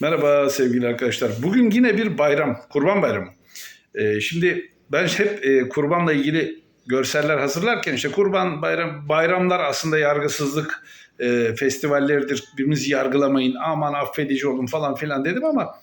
Merhaba sevgili arkadaşlar. Bugün yine bir bayram, Kurban Bayramı. Ee, şimdi ben hep e, kurbanla ilgili görseller hazırlarken işte kurban bayram bayramlar aslında yargısızlık e, festivalleridir. Birbirinizi yargılamayın, aman affedici olun falan filan dedim ama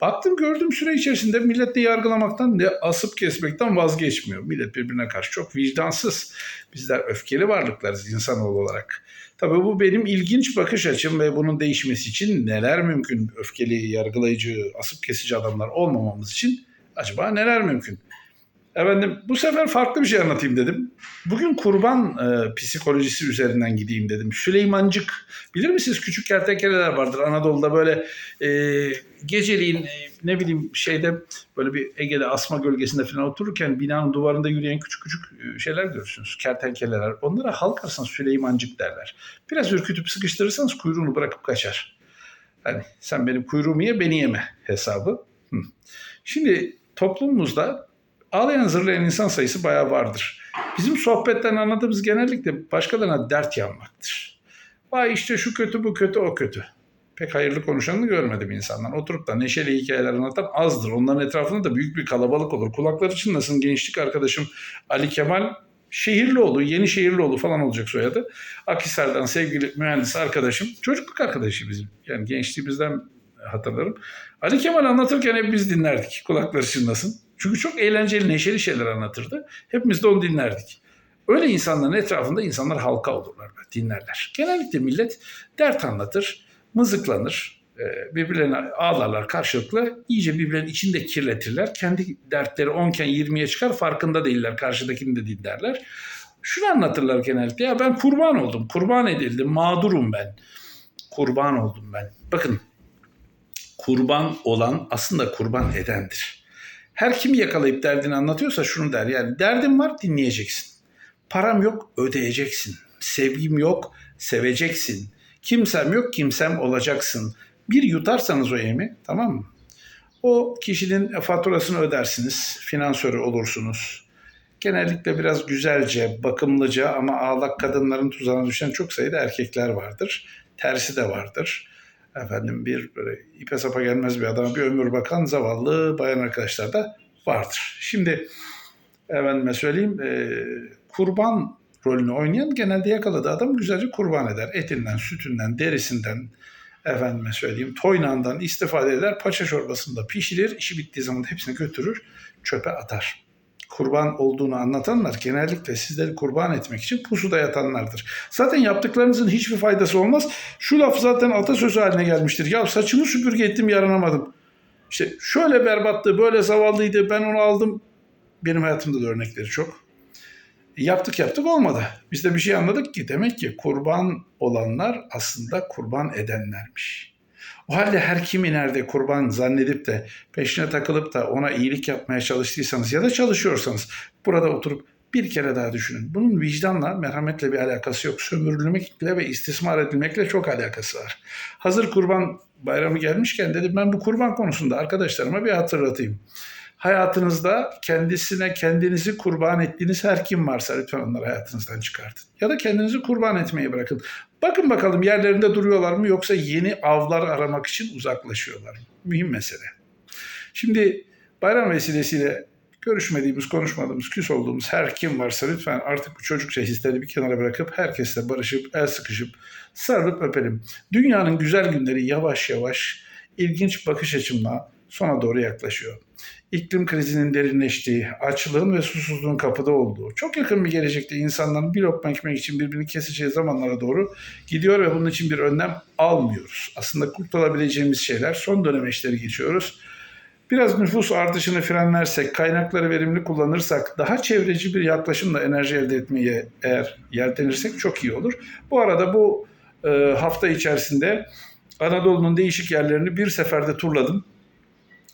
baktım gördüm süre içerisinde millet de yargılamaktan ne asıp kesmekten vazgeçmiyor. Millet birbirine karşı çok vicdansız. Bizler öfkeli varlıklarız insanoğlu olarak. Tabii bu benim ilginç bakış açım ve bunun değişmesi için neler mümkün? Öfkeli, yargılayıcı, asıp kesici adamlar olmamamız için acaba neler mümkün? Efendim bu sefer farklı bir şey anlatayım dedim. Bugün kurban e, psikolojisi üzerinden gideyim dedim. Süleymancık bilir misiniz küçük kertenkeleler vardır Anadolu'da böyle e, geceliğin e, ne bileyim şeyde böyle bir Ege'de asma gölgesinde falan otururken binanın duvarında yürüyen küçük küçük e, şeyler görürsünüz. Kertenkeleler. Onlara halk arasında Süleymancık derler. Biraz ürkütüp sıkıştırırsanız kuyruğunu bırakıp kaçar. Hani sen benim kuyruğumu ye beni yeme hesabı. Hı. Şimdi toplumumuzda ağlayan zırlayan insan sayısı bayağı vardır. Bizim sohbetten anladığımız genellikle başkalarına dert yanmaktır. Vay işte şu kötü bu kötü o kötü. Pek hayırlı konuşanını görmedim insanlar. Oturup da neşeli hikayeler anlatan azdır. Onların etrafında da büyük bir kalabalık olur. Kulakları çınlasın gençlik arkadaşım Ali Kemal Şehirlioğlu, yeni Şehirlioğlu falan olacak soyadı. Akhisar'dan sevgili mühendis arkadaşım, çocukluk arkadaşı bizim. Yani gençliğimizden hatırlarım. Ali Kemal anlatırken hep biz dinlerdik. Kulakları çınlasın. Çünkü çok eğlenceli, neşeli şeyler anlatırdı. Hepimiz de onu dinlerdik. Öyle insanların etrafında insanlar halka olurlar, dinlerler. Genellikle millet dert anlatır, mızıklanır, e, birbirlerine ağlarlar karşılıklı. iyice birbirlerinin içinde kirletirler. Kendi dertleri 10'ken 20'ye çıkar farkında değiller. Karşıdakini de dinlerler. Şunu anlatırlar genellikle. Ya ben kurban oldum, kurban edildim, mağdurum ben. Kurban oldum ben. Bakın kurban olan aslında kurban edendir. Her kim yakalayıp derdini anlatıyorsa şunu der. Yani derdim var dinleyeceksin. Param yok ödeyeceksin. Sevgim yok seveceksin. Kimsem yok kimsem olacaksın. Bir yutarsanız o yemi tamam mı? O kişinin faturasını ödersiniz. Finansörü olursunuz. Genellikle biraz güzelce, bakımlıca ama ağlak kadınların tuzağına düşen çok sayıda erkekler vardır. Tersi de vardır efendim bir böyle ipe sapa gelmez bir adama bir ömür bakan zavallı bayan arkadaşlar da vardır. Şimdi efendime söyleyeyim e, kurban rolünü oynayan genelde yakaladığı adam güzelce kurban eder. Etinden, sütünden, derisinden, efendime söyleyeyim toynağından istifade eder. Paça çorbasında pişirir. işi bittiği zaman da hepsini götürür çöpe atar kurban olduğunu anlatanlar genellikle sizleri kurban etmek için pusuda yatanlardır. Zaten yaptıklarınızın hiçbir faydası olmaz. Şu laf zaten atasözü haline gelmiştir. Ya saçımı süpürge ettim yaranamadım. İşte şöyle berbattı, böyle zavallıydı, ben onu aldım. Benim hayatımda da örnekleri çok. Yaptık yaptık olmadı. Biz de bir şey anladık ki demek ki kurban olanlar aslında kurban edenlermiş. O halde her kimi nerede kurban zannedip de peşine takılıp da ona iyilik yapmaya çalıştıysanız ya da çalışıyorsanız burada oturup bir kere daha düşünün. Bunun vicdanla, merhametle bir alakası yok. Sömürülmekle ve istismar edilmekle çok alakası var. Hazır kurban bayramı gelmişken dedim ben bu kurban konusunda arkadaşlarıma bir hatırlatayım. Hayatınızda kendisine kendinizi kurban ettiğiniz her kim varsa lütfen onları hayatınızdan çıkartın. Ya da kendinizi kurban etmeyi bırakın. Bakın bakalım yerlerinde duruyorlar mı yoksa yeni avlar aramak için uzaklaşıyorlar mı? Mühim mesele. Şimdi bayram vesilesiyle görüşmediğimiz, konuşmadığımız, küs olduğumuz her kim varsa lütfen artık bu çocukça hisleri bir kenara bırakıp herkesle barışıp, el sıkışıp, sarılıp öpelim. Dünyanın güzel günleri yavaş yavaş ilginç bakış açımla sona doğru yaklaşıyor. İklim krizinin derinleştiği, açlığın ve susuzluğun kapıda olduğu, çok yakın bir gelecekte insanların bir lokma ekmek için birbirini keseceği zamanlara doğru gidiyor ve bunun için bir önlem almıyoruz. Aslında kurtulabileceğimiz şeyler son dönemeçleri geçiyoruz. Biraz nüfus artışını frenlersek, kaynakları verimli kullanırsak, daha çevreci bir yaklaşımla enerji elde etmeye eğer yeltenirsek çok iyi olur. Bu arada bu e, hafta içerisinde Anadolu'nun değişik yerlerini bir seferde turladım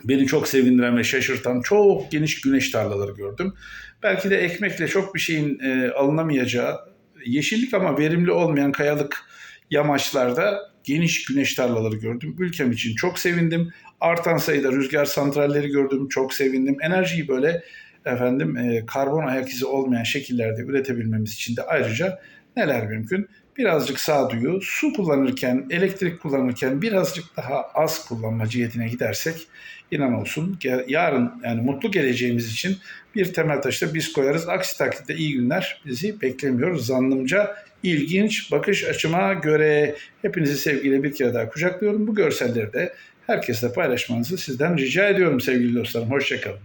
beni çok sevindiren ve şaşırtan çok geniş güneş tarlaları gördüm. Belki de ekmekle çok bir şeyin e, alınamayacağı yeşillik ama verimli olmayan kayalık yamaçlarda geniş güneş tarlaları gördüm. Ülkem için çok sevindim. Artan sayıda rüzgar santralleri gördüm. Çok sevindim. Enerjiyi böyle efendim e, karbon ayak izi olmayan şekillerde üretebilmemiz için de ayrıca neler mümkün? Birazcık sağduyu, su kullanırken, elektrik kullanırken birazcık daha az kullanma cihetine gidersek inan olsun yarın yani mutlu geleceğimiz için bir temel taşı da biz koyarız. Aksi takdirde iyi günler bizi beklemiyor. Zannımca ilginç bakış açıma göre hepinizi sevgiyle bir kere daha kucaklıyorum. Bu görselleri de herkesle paylaşmanızı sizden rica ediyorum sevgili dostlarım. Hoşçakalın.